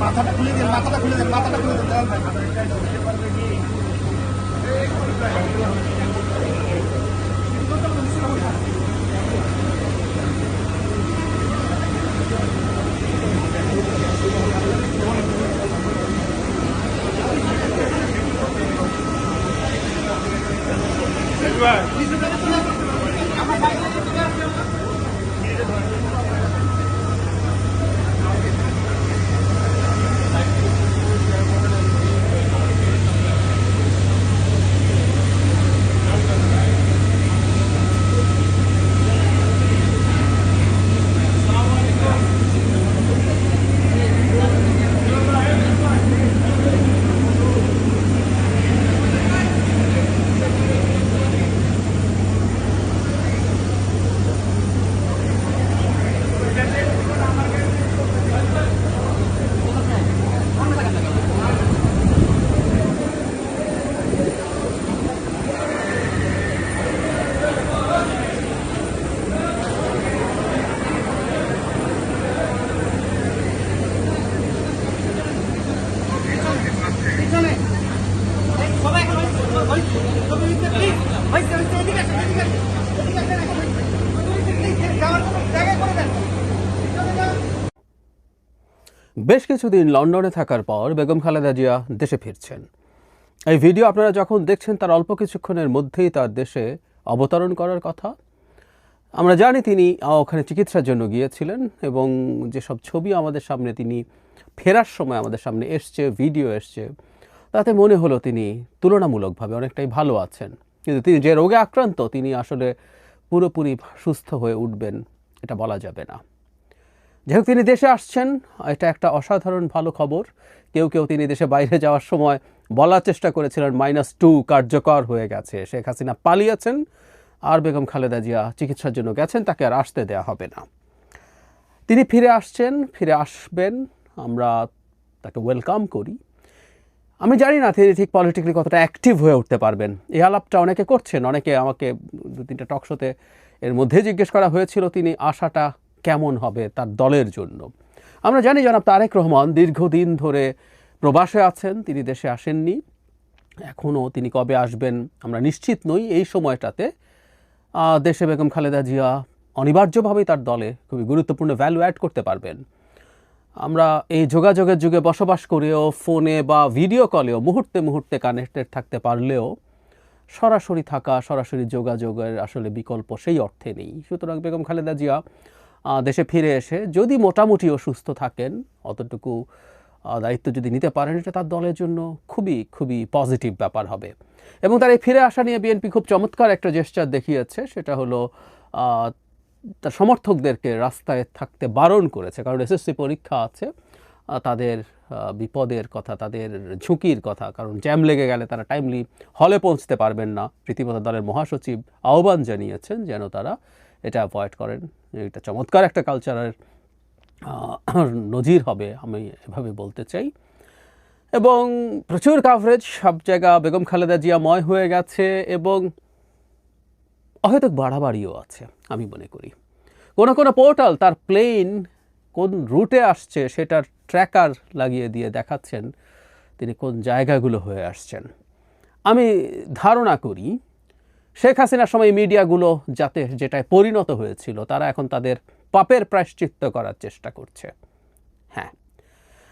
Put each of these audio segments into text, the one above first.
মাথাটা খুলে দেন মাথাটা খুলে দেন মাথাটা খুলে দেন দেওয়াল বেশ কিছুদিন লন্ডনে থাকার পর বেগম খালেদা জিয়া দেশে ফিরছেন। এই ভিডিও আপনারা যখন দেখছেন, তার অল্প কিছুক্ষণের মধ্যেই তার দেশে অবতরণ করার কথা। আমরা জানি তিনি ওখানে চিকিৎসার জন্য গিয়েছিলেন এবং যেসব ছবি আমাদের সামনে, তিনি ফেরার সময় আমাদের সামনে এসছে, ভিডিও এসছে। তাতে মনে হলো তিনি তুলনামূলকভাবে অনেকটাই ভালো আছেন। কিন্তু তিনি যে রোগে আক্রান্ত, তিনি আসলে পুরোপুরি সুস্থ হয়ে উঠবেন, এটা বলা যাবে না। যাই তিনি দেশে আসছেন, এটা একটা অসাধারণ ভালো খবর। কেউ কেউ তিনি দেশে বাইরে যাওয়ার সময় বলার চেষ্টা করেছিলেন, মাইনাস টু কার্যকর হয়ে গেছে, শেখ হাসিনা পালিয়েছেন, আর বেগম খালেদা জিয়া চিকিৎসার জন্য গেছেন, তাকে আর আসতে দেওয়া হবে না। তিনি ফিরে আসছেন, ফিরে আসবেন, আমরা তাকে ওয়েলকাম করি। আমি জানি না তিনি ঠিক পলিটিক্যালি কতটা অ্যাক্টিভ হয়ে উঠতে পারবেন। এই আলাপটা অনেকে করছেন, অনেকে আমাকে দু তিনটা টকশোতে এর মধ্যে জিজ্ঞেস করা হয়েছিল তিনি আশাটা কেমন হবে তার দলের জন্য। আমরা জানি জনাব তারেক রহমান দীর্ঘদিন ধরে প্রবাসে আছেন, তিনি দেশে আসেননি। এখনও তিনি কবে আসবেন আমরা নিশ্চিত নই। এই সময়টাতে দেশে বেগম খালেদা জিয়া অনিবার্যভাবেই তার দলে খুবই গুরুত্বপূর্ণ ভ্যালু অ্যাড করতে পারবেন। আমরা এই যোগাযোগের যুগে বসবাস করেও ফোনে বা ভিডিও কলেও মুহূর্তে মুহূর্তে কানেক্টেড থাকতে পারলেও সরাসরি থাকা, সরাসরি যোগাযোগের আসলে বিকল্প সেই অর্থে নেই। সুতরাং বেগম খালেদা জিয়া দেশে ফিরে এসে যদি মোটামুটি অসুস্থ থাকেন, অতটুকু দায়িত্ব যদি নিতে পারেন এটা তার দলের জন্য খুবই খুবই পজিটিভ ব্যাপার হবে। এবং তার এই ফিরে আসা নিয়ে বিএনপি খুব চমৎকার একটা জেস্টার দেখিয়েছে, সেটা হলো তার সমর্থকদেরকে রাস্তায় থাকতে বারণ করেছে। কারণ এসএসসি পরীক্ষা আছে তাদের বিপদের কথা, তাদের ঝুঁকির কথা। কারণ জ্যাম লেগে গেলে তারা টাইমলি হলে পৌঁছতে পারবেন না। রীতিমতো দলের মহাসচিব আহ্বান জানিয়েছেন যেন তারা এটা অ্যাভয়েড করেন। এটা চমৎকার একটা কালচারের নজির হবে, আমি এভাবে বলতে চাই। এবং প্রচুর কাভারেজ সব জায়গা, বেগম খালেদা জিয়াময় হয়ে গেছে এবং অহেতুক বাড়াবাড়িও আছে, আমি মনে করি। কোনো কোনো পোর্টাল তার প্লেন কোন রুটে আসছে সেটার ট্র্যাকার লাগিয়ে দিয়ে দেখাচ্ছেন তিনি কোন জায়গাগুলো হয়ে আসছেন। আমি ধারণা করি, শেখ হাসিনার সময় মিডিয়াগুলো যাতে যেটায় পরিণত হয়েছিল, তারা এখন তাদের পাপের প্রায়শ্চিত্ত করার চেষ্টা করছে। হ্যাঁ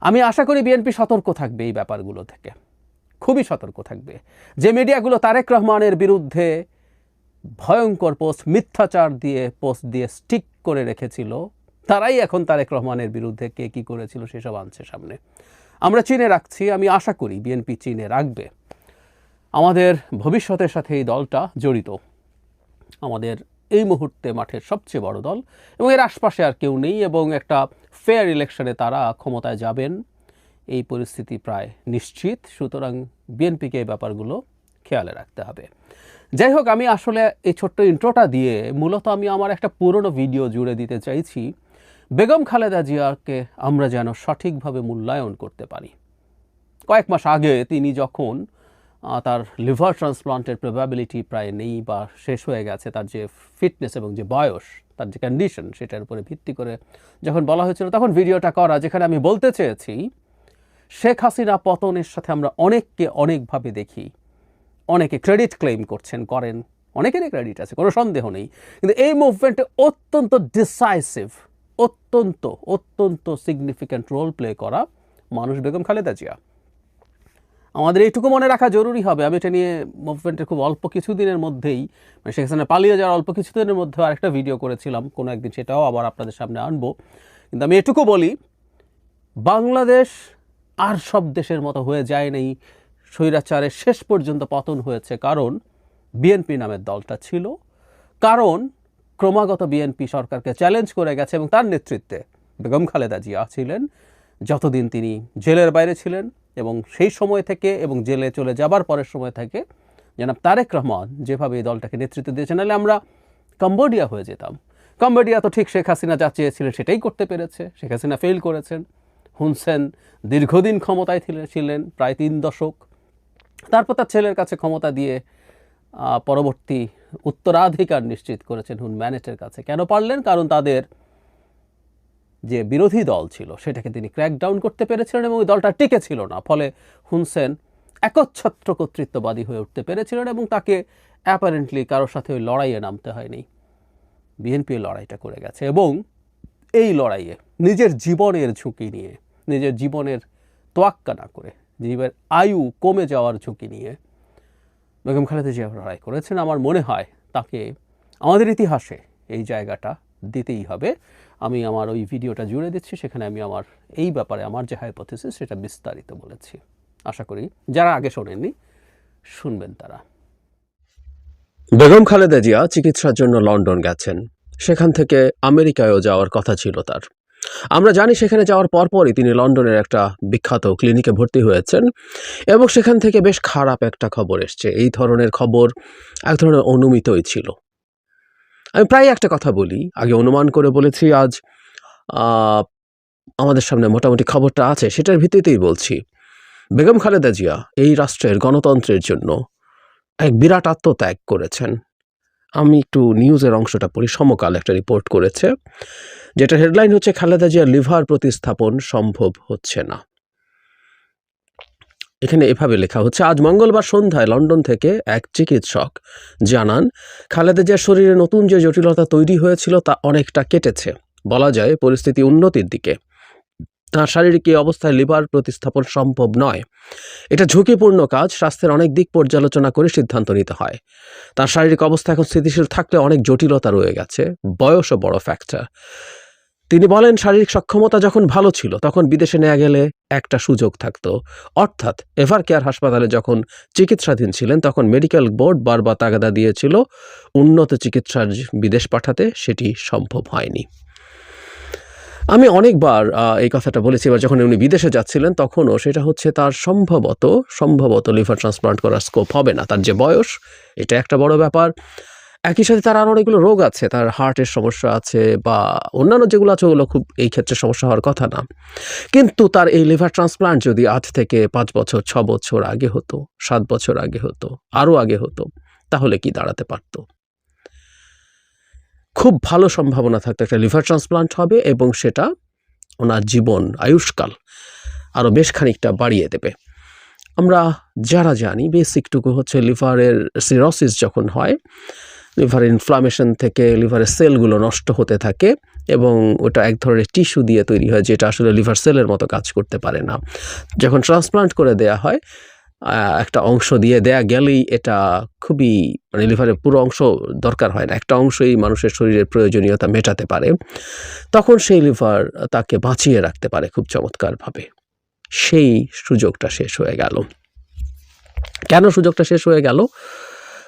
আমি আশা করি বিএনপি সতর্ক থাকবে এই ব্যাপারগুলো থেকে। খুবই সতর্ক থাকবে। যে মিডিয়াগুলো তারেক রহমানের বিরুদ্ধে ভয়ঙ্কর পোস্ট মিথ্যাচার দিয়ে পোস্ট দিয়ে স্টিক করে রেখেছিল। তারাই এখন তারেক রহমানের বিরুদ্ধে কে কী করেছিল সেসব আনছে সামনে। আমরা চীনে রাখছি, আমি আশা করি বিএনপি চীনে রাখবে। আমাদের ভবিষ্যতের সাথে এই দলটা জড়িত। আমাদের এই মুহূর্তে মাঠের সবচেয়ে বড় দল এবং এর আশপাশে আর কেউ নেই এবং একটা ফেয়ার ইলেকশনে তারা ক্ষমতায় যাবেন। এই পরিস্থিতি প্রায় নিশ্চিত। সুতরাং বিএনপিকে এই ব্যাপারগুলো খেয়ালে রাখতে হবে। যাই হোক আমি আসলে এই ছোট্ট ইন্ট্রোটা দিয়ে মূলত আমি আমার একটা পুরনো ভিডিও জুড়ে দিতে চাইছি। বেগম খালেদা জিয়াকে আমরা যেন সঠিকভাবে মূল্যায়ন করতে পারি। কয়েক মাস আগে তিনি যখন তার লিভার ট্রান্সপ্লান্টের প্রবাবিলিটি প্রায় নেই বা শেষ হয়ে গেছে, তার যে ফিটনেস এবং যে বয়স, তার যে কন্ডিশন সেটার উপরে ভিত্তি করে যখন বলা হয়েছিল, তখন ভিডিওটা করা, যেখানে আমি বলতে চেয়েছি, শেখ হাসিনা পতনের সাথে আমরা অনেককে অনেকভাবে দেখি। অনেকে ক্রেডিট ক্লেম করছেন, করেন। অনেকেরই ক্রেডিট আছে, কোনো সন্দেহ নেই। কিন্তু এই মুভমেন্টে অত্যন্ত ডিসাইসিভ অত্যন্ত অত্যন্ত সিগনিফিক্যান্ট রোল প্লে করা মানুষ বেগম খালেদা জিয়া। আমাদের এইটুকু মনে রাখা জরুরি হবে। আমি এটা নিয়ে মুভমেন্টের খুব অল্প কিছুদিনের মধ্যেই মানে সেখানে পালিয়ে যাওয়ার অল্প কিছুদিনের মধ্যে আরেকটা ভিডিও করেছিলাম। কোনো একদিন সেটাও আবার আপনাদের সামনে আনব। কিন্তু আমি এটুকু বলি, বাংলাদেশ আর সব দেশের মতো হয়ে যায় নাই। স্বৈরাচারের শেষ পর্যন্ত পতন হয়েছে কারণ বিএনপি নামের দলটা ছিল। কারণ ক্রমাগত বিএনপি সরকারকে চ্যালেঞ্জ করে গেছে এবং তার নেতৃত্বে বেগম খালেদা জিয়া ছিলেন। যতদিন তিনি জেলের বাইরে ছিলেন এবং সেই সময় থেকে এবং জেলে চলে যাবার পরের সময় থেকে জনাব তারেক রহমান যেভাবে এই দলটাকে নেতৃত্ব দিয়েছেন নাহলে আমরা কম্বোডিয়া হয়ে যেতাম। কম্বোডিয়া তো ঠিক শেখ হাসিনা যা চেয়েছিলেন সেটাই করতে পেরেছে। শেখ হাসিনা ফেল করেছেন। হুনসেন দীর্ঘদিন ক্ষমতায় ছিলেন, প্রায় তিন দশক। তারপর তার ছেলের কাছে ক্ষমতা দিয়ে পরবর্তী উত্তরাধিকার নিশ্চিত করেছেন হুন ম্যানেটের কাছে। কেন পারলেন? কারণ তাদের যে বিরোধী দল ছিল, সেটাকে তিনি ক্র্যাক ডাউন করতে পেরেছিলেন এবং ওই দলটা টিকে ছিল না। ফলে হুনসেন একচ্ছত্র কর্তৃত্ববাদী হয়ে উঠতে পেরেছিলেন এবং তাকে অ্যাপারেন্টলি কারোর সাথে ওই লড়াইয়ে নামতে হয়নি। বিএনপি লড়াইটা করে গেছে এবং এই লড়াইয়ে নিজের জীবনের ঝুঁকি নিয়ে, নিজের জীবনের তোয়াক্কা না করে জীবের আয়ু কমে যাওয়ার ঝুঁকি নিয়ে। বেগম খালেদা জিয়া লড়াই করেছেন, আমার মনে হয় তাকে আমাদের ইতিহাসে এই জায়গাটা দিতেই হবে। আমি আমার ওই ভিডিওটা জুড়ে দিচ্ছি, সেখানে আমি আমার এই ব্যাপারে, আমার যে হাইপোথিসিস সেটা বিস্তারিত বলেছি। আশা করি যারা আগে শোনেননি, শুনবেন তারা। বেগম খালেদা জিয়া চিকিৎসার জন্য লন্ডন গেছেন। সেখান থেকে আমেরিকায়ও যাওয়ার কথা ছিল তার। আমরা জানি সেখানে যাওয়ার পরপরই তিনি লন্ডনের একটা বিখ্যাত ক্লিনিকে ভর্তি হয়েছেন এবং সেখান থেকে বেশ খারাপ একটা খবর এসছে। এই ধরনের খবর এক ধরনের অনুমিতই ছিল। আমি প্রায় একটা কথা বলি। আগে অনুমান করে বলেছি, আজ আমাদের সামনে মোটামুটি খবরটা আছে, সেটার ভিত্তিতেই বলছি। বেগম খালেদা জিয়া এই রাষ্ট্রের গণতন্ত্রের জন্য এক বিরাট আত্মত্যাগ করেছেন। আমি একটু নিউজের অংশটা পড়ি। সমকাল একটা রিপোর্ট করেছে যেটা হেডলাইন হচ্ছে, খালেদা জিয়ার লিভার প্রতিস্থাপন সম্ভব হচ্ছে না। এখানে এভাবে লেখা হচ্ছে, আজ মঙ্গলবার সন্ধ্যায় লন্ডন থেকে এক চিকিৎসক জানান, খালেদা জিয়ার শরীরে নতুন যে জটিলতা তৈরি হয়েছিল তা অনেকটা কেটেছে। বলা যায়, পরিস্থিতি উন্নতির দিকে তার শারীরিক এই অবস্থায় লিভার প্রতিস্থাপন সম্ভব নয়। এটা ঝুঁকিপূর্ণ কাজ, স্বাস্থ্যের অনেক দিক পর্যালোচনা করে সিদ্ধান্ত নিতে হয়। তার শারীরিক অবস্থা এখন স্থিতিশীল থাকলে অনেক জটিলতা রয়ে গেছে। বয়সও বড় ফ্যাক্টর তিনি বলেন, শারীরিক সক্ষমতা যখন ভালো ছিল, তখন বিদেশে নেওয়া গেলে একটা সুযোগ থাকতো। অর্থাৎ এভার কেয়ার হাসপাতালে যখন চিকিৎসাধীন ছিলেন, তখন মেডিকেল বোর্ড বারবার তাগাদা দিয়েছিল, উন্নত চিকিৎসার বিদেশ পাঠাতে সেটি সম্ভব হয়নি। আমি অনেকবার এই কথাটা বলেছি, এবার যখন উনি বিদেশে যাচ্ছিলেন, তখনও সেটা হচ্ছে তার সম্ভবত সম্ভবত লিভার ট্রান্সপ্লান্ট করার স্কোপ হবে না। তার যে বয়স, এটা একটা বড় ব্যাপার। একই সাথে তার আরও অনেকগুলো রোগ আছে, তার হার্টের সমস্যা আছে বা অন্যান্য যেগুলো আছে, ওগুলো খুব এই ক্ষেত্রে সমস্যা হওয়ার কথা না। কিন্তু তার এই লিভার ট্রান্সপ্লান্ট যদি আজ থেকে পাঁচ বছর, ছ বছর আগে হতো, সাত বছর আগে হতো আরও আগে হতো, তাহলে কি দাঁড়াতে পারতো? খুব ভালো সম্ভাবনা থাকতো একটা লিভার ট্রান্সপ্লান্ট হবে এবং সেটা ওনার জীবন আয়ুষ্কাল আরও বেশ খানিকটা বাড়িয়ে দেবে। আমরা যারা জানি, বেসিকটুকু হচ্ছে লিভারের সিরোসিস যখন হয়, লিভার ইনফ্লামেশন থেকে লিভারের সেলগুলো নষ্ট হতে থাকে এবং ওটা এক ধরনের টিস্যু দিয়ে তৈরি হয়, যেটা আসলে লিভার সেলের মতো কাজ করতে পারে না। যখন ট্রান্সপ্লান্ট করে দেয়া হয় একটা অংশ দিয়ে দেয়া গেলেই এটা খুবই মানে লিভারের পুরো অংশ দরকার হয় না। একটা অংশই মানুষের শরীরের প্রয়োজনীয়তা মেটাতে পারে। তখন সেই লিভার তাকে বাঁচিয়ে রাখতে পারে খুব চমৎকারভাবে। সেই সুযোগটা শেষ হয়ে গেল। কেন সুযোগটা শেষ হয়ে গেল?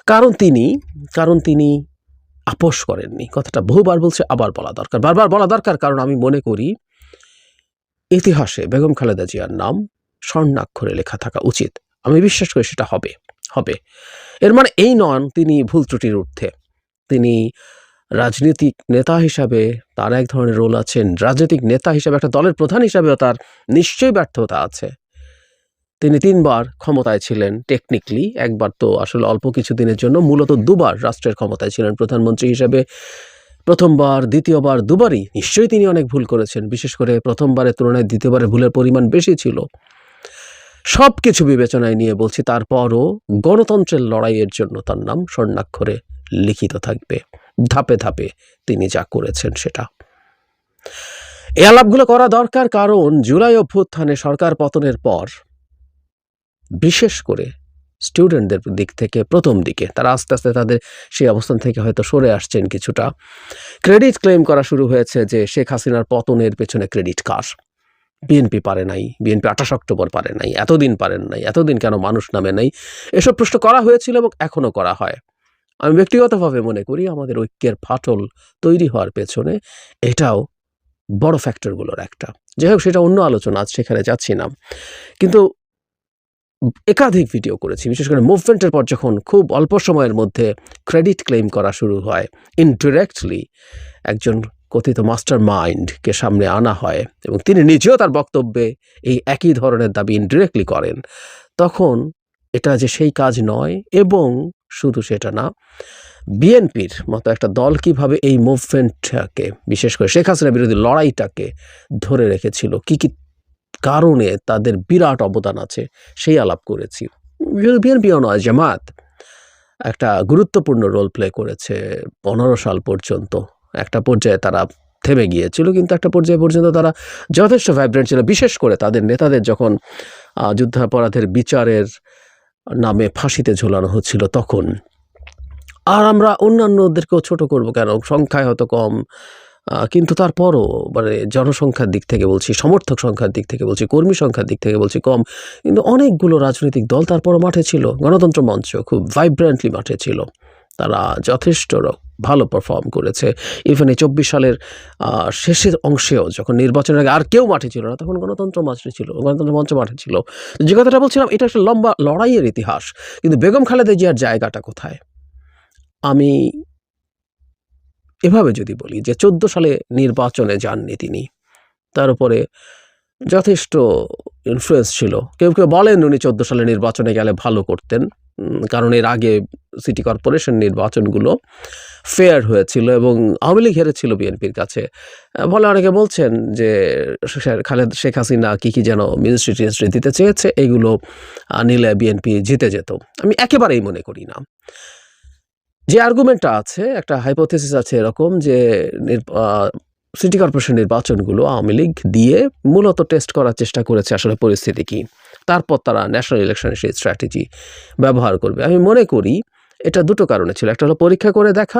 কারণ তিনি কারণ তিনি আপোষ করেননি। কথাটা বহুবার বলছে, আবার বলা দরকার। বারবার বলা দরকার, কারণ আমি মনে করি ইতিহাসে বেগম খালেদা জিয়ার নাম স্বর্ণাক্ষরে লেখা থাকা উচিত। আমি বিশ্বাস করি সেটা হবে হবে। এর মানে এই নন তিনি ভুল ত্রুটির ঊর্ধ্বে। তিনি রাজনৈতিক নেতা হিসাবে তার এক ধরনের রোল আছেন রাজনৈতিক নেতা হিসাবে একটা দলের প্রধান হিসাবেও তার নিশ্চয়ই ব্যর্থতা আছে। তিনি তিনবার ক্ষমতায় ছিলেন টেকনিক্যালি একবার তো আসলে অল্প কিছু দিনের জন্য, মূলত দুবার রাষ্ট্রের ক্ষমতায় ছিলেন প্রধানমন্ত্রী হিসাবে। প্রথমবার, দ্বিতীয়বার, দুবারই নিশ্চয়ই তিনি অনেক ভুল করেছেন, বিশেষ করে প্রথমবারের তুলনায় দ্বিতীয়বারে ভুলের পরিমাণ বেশি ছিল। সব কিছু বিবেচনায় নিয়ে বলছি, তারপরও গণতন্ত্রের লড়াইয়ের জন্য তার নাম স্বর্ণাক্ষরে লিখিত থাকবে। ধাপে ধাপে তিনি যা করেছেন সেটা। এই আলাপগুলো করা দরকার কারণ জুলাই অভ্যুত্থানে সরকার পতনের পর, বিশেষ করে স্টুডেন্টদের দিক থেকে প্রথম দিকে, তারা আস্তে আস্তে তাদের সেই অবস্থান থেকে হয়তো সরে আসছেন কিছুটা। ক্রেডিট ক্লেম করা শুরু হয়েছে যে শেখ হাসিনার পতনের পেছনে ক্রেডিট কার বিএনপি পারে নাই, বিএনপি আঠাশ অক্টোবর পারে নাই, এতদিন পারেন নাই, এতদিন কেন মানুষ নামে নাই? এসব প্রশ্ন করা হয়েছিল এবং এখনও করা হয়। আমি ব্যক্তিগতভাবে মনে করি আমাদের ঐক্যের ফাটল তৈরি হওয়ার পেছনে এটাও বড় ফ্যাক্টরগুলোর একটা। যাই হোক, সেটা অন্য আলোচনা, আজ সেখানে যাচ্ছি না। কিন্তু একাধিক ভিডিও করেছি, বিশেষ করে মুভমেন্টের পর যখন খুব অল্প সময়ের মধ্যে ক্রেডিট ক্লেম করা শুরু হয় ইনডিরেক্টলি একজন কথিত মাস্টার মাইন্ডকে সামনে আনা হয় এবং তিনি নিজেও তার বক্তব্যে এই একই ধরনের দাবি ইনডিরেক্টলি করেন। তখন এটা যে সেই কাজ নয় এবং শুধু সেটা না, বিএনপির মতো একটা দল কীভাবে এই মুভমেন্টটাকে বিশেষ করে শেখ হাসিনা বিরোধী লড়াইটাকে ধরে রেখেছিল, কি কি কারণে তাদের বিরাট অবদান আছে, সেই আলাপ করেছি। বিএনপিও নয়, জামাত একটা গুরুত্বপূর্ণ রোল প্লে করেছে পনেরো সাল পর্যন্ত। একটা পর্যায়ে তারা থেমে গিয়েছিল, কিন্তু একটা পর্যায়ে পর্যন্ত তারা যথেষ্ট ভাইব্রেন্ট ছিল। বিশেষ করে তাদের নেতাদের যখন যুদ্ধাপরাধের বিচারের নামে ফাঁসিতে ঝোলানো হচ্ছিল তখন। আর আমরা অন্যান্যদেরকেও ছোট করব কেন? সংখ্যায় হয়তো কম কিন্তু তারপরও মানে জনসংখ্যার দিক থেকে বলছি, সমর্থক সংখ্যার দিক থেকে বলছি, কর্মী সংখ্যার দিক থেকে বলছি কম, কিন্তু অনেকগুলো রাজনৈতিক দল তারপরও মাঠে ছিল। গণতন্ত্র মঞ্চ খুব ভাইব্রেন্টলি মাঠে ছিল। তারা যথেষ্ট ভালো পারফর্ম করেছে। ইভেন এই চব্বিশ সালের শেষের অংশেও যখন নির্বাচনের আগে আর কেউ মাঠে ছিল না, তখন গণতন্ত্র মাঠে ছিল, গণতন্ত্র মঞ্চ মাঠে ছিল। যে কথাটা বলছিলাম, এটা একটা লম্বা লড়াইয়ের ইতিহাস। কিন্তু বেগম খালেদা জিয়ার জায়গাটা কোথায়? আমি এভাবে যদি বলি যে চোদ্দ সালে নির্বাচনে যাননি তিনি। তার উপরে যথেষ্ট ইনফ্লুয়েন্স ছিল। কেউ কেউ বলেন উনি চোদ্দ সালে নির্বাচনে গেলে ভালো করতেন কারণ এর আগে সিটি কর্পোরেশন নির্বাচনগুলো ফেয়ার হয়েছিল এবং আওয়ামী লীগ হেরেছিল বিএনপির কাছে। বলে অনেকে বলছেন যে খালেদ, শেখ হাসিনা কী কী যেন মিনিস্ট্রি টিনিস্ট্রি দিতে চেয়েছে, এগুলো নিলে বিএনপি জিতে যেত। আমি একেবারেই মনে করি না। যে আর্গুমেন্টটা আছে, একটা হাইপোথেসিস আছে এরকম যে সিটি কর্পোরেশন নির্বাচনগুলো আওয়ামী লীগ দিয়ে মূলত টেস্ট করার চেষ্টা করেছে আসলে পরিস্থিতি কি। তারপর তারা ন্যাশনাল ইলেকশনের সেই স্ট্র্যাটেজি ব্যবহার করবে। আমি মনে করি এটা দুটো কারণে ছিল। একটা হলো পরীক্ষা করে দেখা,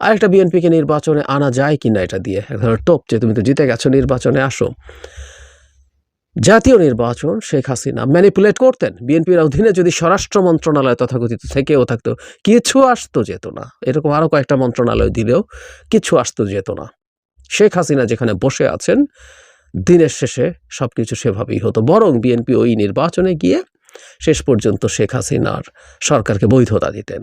আর একটা বিএনপিকে নির্বাচনে আনা যায় কি না এটা দিয়ে। এক ধরনের টোপ যে তুমি তো জিতে গেছো নির্বাচনে, আসো। জাতীয় নির্বাচন শেখ হাসিনা ম্যানিপুলেট করতেন। বিএনপির অধীনে যদি স্বরাষ্ট্র মন্ত্রণালয় তথাকথিত থেকেও থাকতো, কিছু আসতো যেত না। এরকম আরও কয়েকটা মন্ত্রণালয় দিলেও কিছু আসতো যেত না। শেখ হাসিনা যেখানে বসে আছেন, দিনের শেষে সব কিছু সেভাবেই হতো। বরং বিএনপি ওই নির্বাচনে গিয়ে শেষ পর্যন্ত শেখ হাসিনার সরকারকে বৈধতা দিতেন।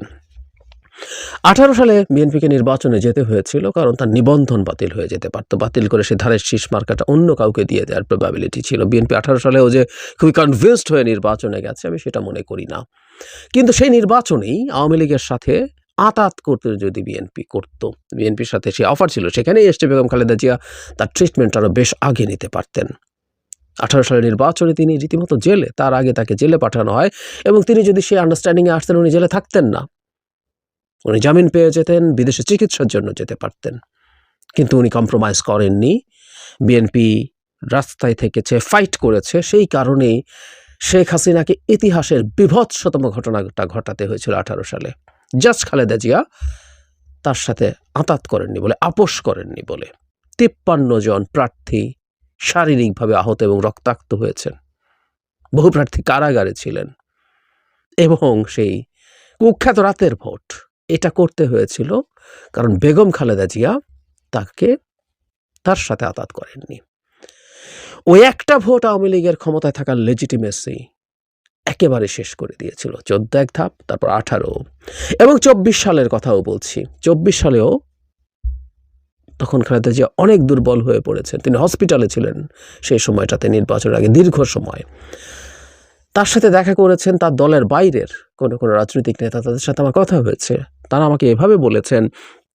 আঠারো সালে বিএনপিকে নির্বাচনে যেতে হয়েছিল কারণ তার নিবন্ধন বাতিল হয়ে যেতে পারতো। বাতিল করে সে ধারের শীষ মার্কাটা অন্য কাউকে দিয়ে দেওয়ার প্রবাবিলিটি ছিল। বিএনপি আঠারো সালেও যে খুবই কনভিন্সড হয়ে নির্বাচনে গেছে, আমি সেটা মনে করি না। কিন্তু সেই নির্বাচনেই আওয়ামী লীগের সাথে আতাত করতে যদি বিএনপি করত বিএনপির সাথে সে অফার ছিল, সেখানেই এসছে বেগম খালেদা জিয়া তার ট্রিটমেন্ট আরও বেশ আগে নিতে পারতেন। আঠারো সালের নির্বাচনে তিনি রীতিমতো জেলে, তার আগে তাকে জেলে পাঠানো হয় এবং তিনি যদি সেই আন্ডারস্ট্যান্ডিংয়ে আসতেন, উনি জেলে থাকতেন না। উনি জামিন পেয়ে যেতেন, বিদেশে চিকিৎসার জন্য যেতে পারতেন। কিন্তু উনি কম্প্রোমাইজ করেননি। বিএনপি রাস্তায় থেকেছে ফাইট করেছে। সেই কারণেই শেখ হাসিনাকে ইতিহাসের বিভৎসতম ঘটনাটা ঘটাতে হয়েছিল আঠারো সালে। জাস্ট খালেদা জিয়া তার সাথে আতাত করেননি বলে, আপোষ করেননি বলে। তিপ্পান্ন জন প্রার্থী শারীরিকভাবে আহত এবং রক্তাক্ত হয়েছেন। বহু প্রার্থী কারাগারে ছিলেন। এবং সেই কুখ্যাত রাতের ভোট, এটা করতে হয়েছিল কারণ বেগম খালেদা জিয়া তাকে তার সাথে আতাত করেননি। ওই একটা ভোট আওয়ামী লীগের ক্ষমতায় থাকার লেজিটিমেসি একেবারে শেষ করে দিয়েছিল। চোদ্দ এক ধাপ, তারপর আঠারো। এবং চব্বিশ সালের কথাও বলছি। চব্বিশ সালেও তখন খালেদা জিয়া অনেক দুর্বল হয়ে পড়েছেন। তিনি হসপিটালে ছিলেন সেই সময়টাতে, নির্বাচনের আগে দীর্ঘ সময়। তার সাথে দেখা করেছেন তার দলের বাইরের কোনো কোনো রাজনৈতিক নেতা, তাদের সাথে আমার কথা হয়েছে। তারা আমাকে এভাবে বলেছেন